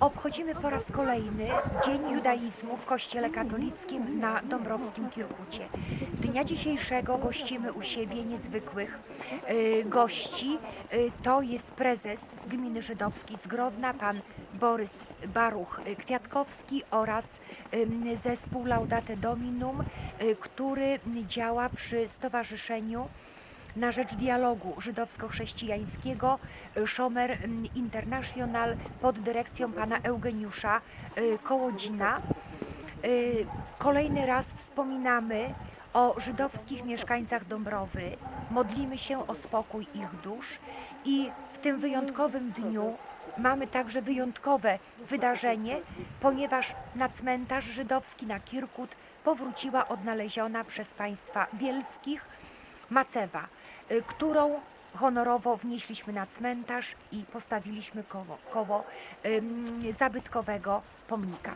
Obchodzimy po raz kolejny Dzień Judaizmu w Kościele Katolickim na Dąbrowskim Kirkucie. Dnia dzisiejszego gościmy u siebie niezwykłych y, gości. Y, to jest prezes Gminy Żydowskiej z Grodna, pan Borys Baruch Kwiatkowski oraz ym, zespół Laudate Dominum, y, który działa przy stowarzyszeniu na rzecz dialogu żydowsko-chrześcijańskiego y, Szomer mm, International pod dyrekcją pana Eugeniusza y, Kołodzina. Y, Kolejny raz wspominamy o żydowskich mieszkańcach Dąbrowy, modlimy się o spokój ich dusz i w tym wyjątkowym dniu mamy także wyjątkowe wydarzenie, ponieważ na cmentarz żydowski na Kirkut powróciła odnaleziona przez państwa bielskich macewa, którą honorowo wnieśliśmy na cmentarz i postawiliśmy koło, koło zabytkowego pomnika.